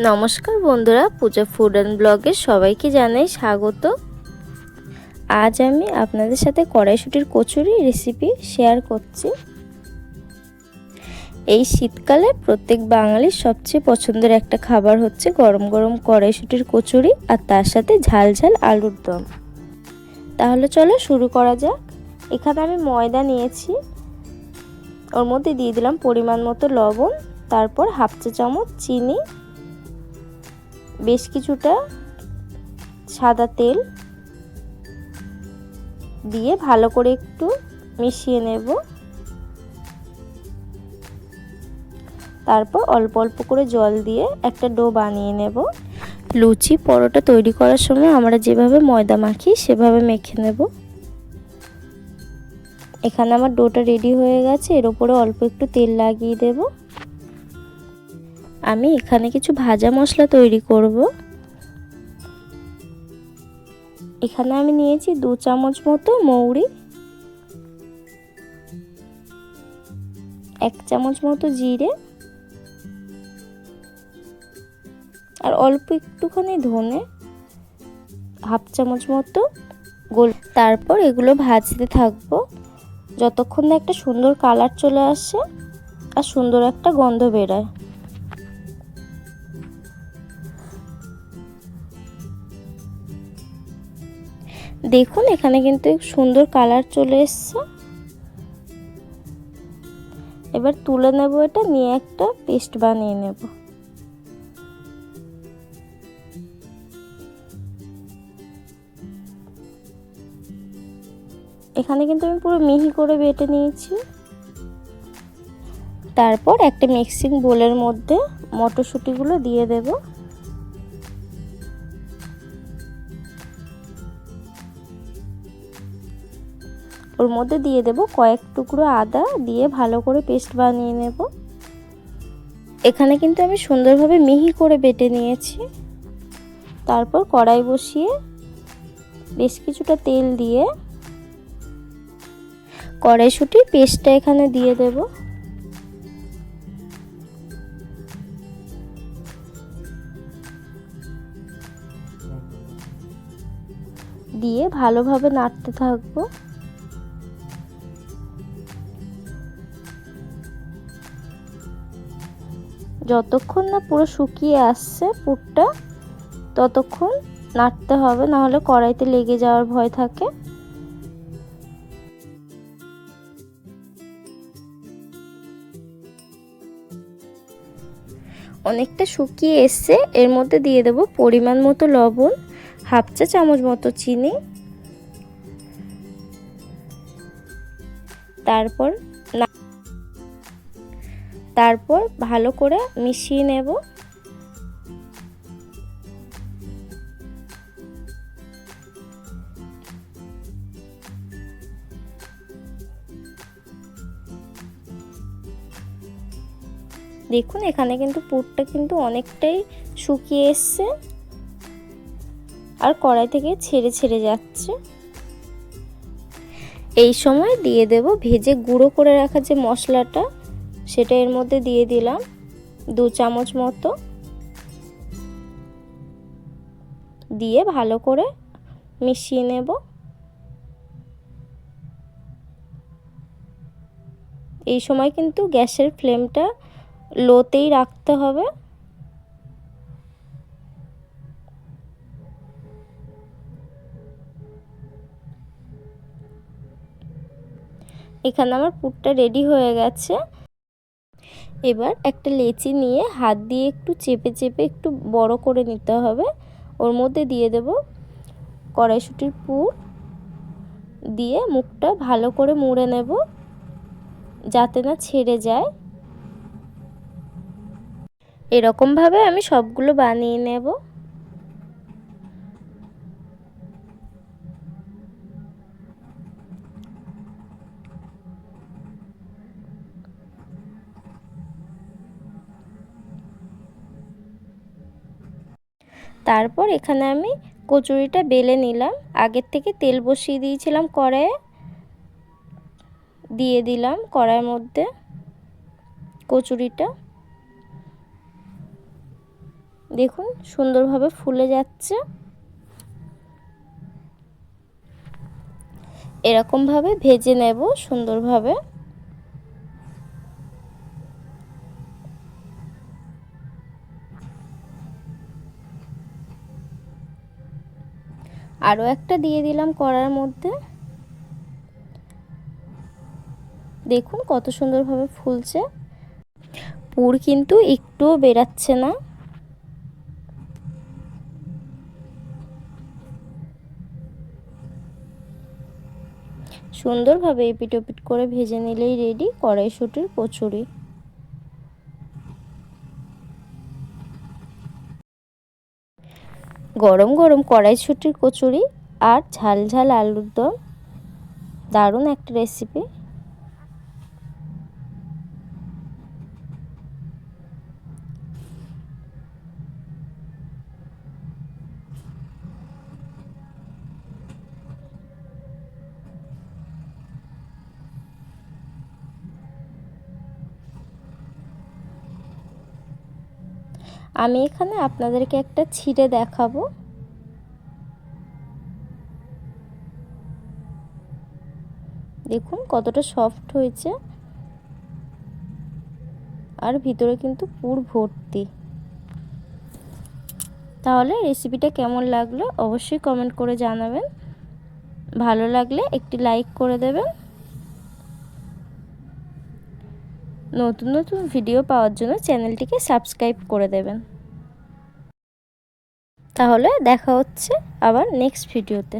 নমস্কার বন্ধুরা, পূজা food and ব্লগে সবাইকে জানাই স্বাগত। আজ আমি আপনাদের সাথে কড়াইশুটির কচুরি রেসিপি শেয়ার করছি। এই শীতকালে প্রত্যেক বাঙালির সবচেয়ে পছন্দের একটা খাবার হচ্ছে গরম গরম কড়াইশুটির কচুরি আর তার সাথে ঝাল ঝাল আলুর দম। তাহলে চলো শুরু করা যাক। এখানে আমি ময়দা নিয়েছি। ওর মধ্যে দিয়ে দিলাম পরিমাণ মতো লবণ, তারপর হাফ চা চামচ চিনি বেশ কিছুটা সাদা তেল দিয়ে ভালো করে একটু মিশিয়ে নেব। তারপর অল্প অল্প করে জল দিয়ে একটা ডো বানিয়ে নেব। লুচি পরোটা তৈরি করার সময় আমরা যেভাবে ময়দা মাখি সেভাবে মেখে নেব। এখানে আমার ডোটা রেডি হয়ে গেছে, এর ওপরে অল্প একটু তেল লাগিয়ে দেবো। আমি এখানে কিছু ভাজা মশলা তৈরি করব। এখানে আমি নিয়েছি দু চামচ মতো মৌরি, এক চামচ মতো জিরে, আর অল্প একটুখানি ধনে, হাফ চামচ মতো গোল। তারপর এগুলো ভাজতে থাকব। যতক্ষণ না একটা সুন্দর কালার চলে আসে আর সুন্দর একটা গন্ধ বেরোয়। দেখুন, এখানে কিন্তু সুন্দর কালার চলে এসছে। এবার তুলে নেব এটা, নিয়ে একটা পেস্ট বানিয়ে নেব। এখানে কিন্তু আমি পুরো মিহি করে বেটে নিয়েছি। তারপর একটা মিক্সিং বোলের মধ্যে মটরশুঁটিগুলো দিয়ে দেবো। ওর মধ্যে দিয়ে দেব কয়েক টুকরো আদা দিয়ে ভালো করে পেস্ট বানিয়ে নেব। এখানে কিন্তু আমি সুন্দরভাবে মিহি করে বেটে নিয়েছি। তারপর কড়াই বসিয়ে বেশ কিছুটা তেল দিয়ে কড়াইশুটির পেস্টটা এখানে দিয়ে দেব। দিয়ে ভালোভাবে নাড়তে থাকব। যতক্ষণ না পুরো শুকিয়ে আসছে পুরটা, ততক্ষণ নাড়তে হবে, নাহলে কড়াইতে লেগে যাওয়ার ভয় থাকে। অনেকটা শুকিয়ে এসছে, এর মধ্যে দিয়ে দেব পরিমাণ মতো লবণ, হাফ চা চামচ মতো চিনি। তারপর তারপর ভালো করে মিশিয়ে নেব। দেখুন, এখানে কিন্তু পুরটা কিন্তু অনেকটাই শুকিয়ে এসছে আর কড়াই থেকে ছেড়ে ছেড়ে যাচ্ছে। এই সময় দিয়ে দেব ভেজে গুঁড়ো করে রাখা যে মশলাটা সেটা এর মধ্যে দিয়ে দিলাম দু চামচ মতো। দিয়ে ভালো করে মিশিয়ে নেব। এই সময় কিন্তু গ্যাসের ফ্লেমটা লোতেই রাখতে হবে। এখানে আমার পুরটা রেডি হয়ে গেছে। এবার একটা লেচি নিয়ে হাত দিয়ে একটু চেপে চেপে একটু বড় করে নিতে হবে। ওর মধ্যে দিয়ে দেব কড়াইশুটির পুর দিয়ে মুখটা ভালো করে মুড়ে নেব যাতে না ছেড়ে যায়। এরকমভাবে আমি সবগুলো বানিয়ে নেব। তারপর এখানে আমি কচুরিটা বেলে নিলাম। আগের থেকে তেল বসিয়ে দিয়েছিলাম কড়াইয়ে। দিয়ে দিলাম কড়াইয়ের মধ্যে কচুরিটা। দেখুন সুন্দরভাবে ফুলে যাচ্ছে। এরকমভাবে ভেজে নেব সুন্দরভাবে। আরও একটা দিয়ে দিলাম কড়ার মধ্যে। দেখুন কত সুন্দরভাবে ফুলছে। পুর কিন্তু একটুও বেরাচ্ছে না। সুন্দরভাবে এপিট ওপিট করে ভেজে নিলেই রেডি কড়াইশুটির কচুরি। গরম গরম কড়াইশুটির কচুরি আর ঝাল ঝাল আলুর দম। দারুণ একটা রেসিপি আমি এখানে আপনাদেরকে একটা ছিঁড়ে দেখাবো। দেখুন কতটা সফট হয়েছে। আর ভিতরে কিন্তু পুর ভর্তি। তাহলে রেসিপিটা কেমন লাগল অবশ্যই কমেন্ট করে জানাবেন। ভালো লাগলে একটি লাইক করে দেবেন। নতুন নতুন ভিডিও পাওয়ার জন্য চ্যানেলটিকে সাবস্ক্রাইব করে দেবেন। তাহলে দেখা হচ্ছে আবার নেক্সট ভিডিওতে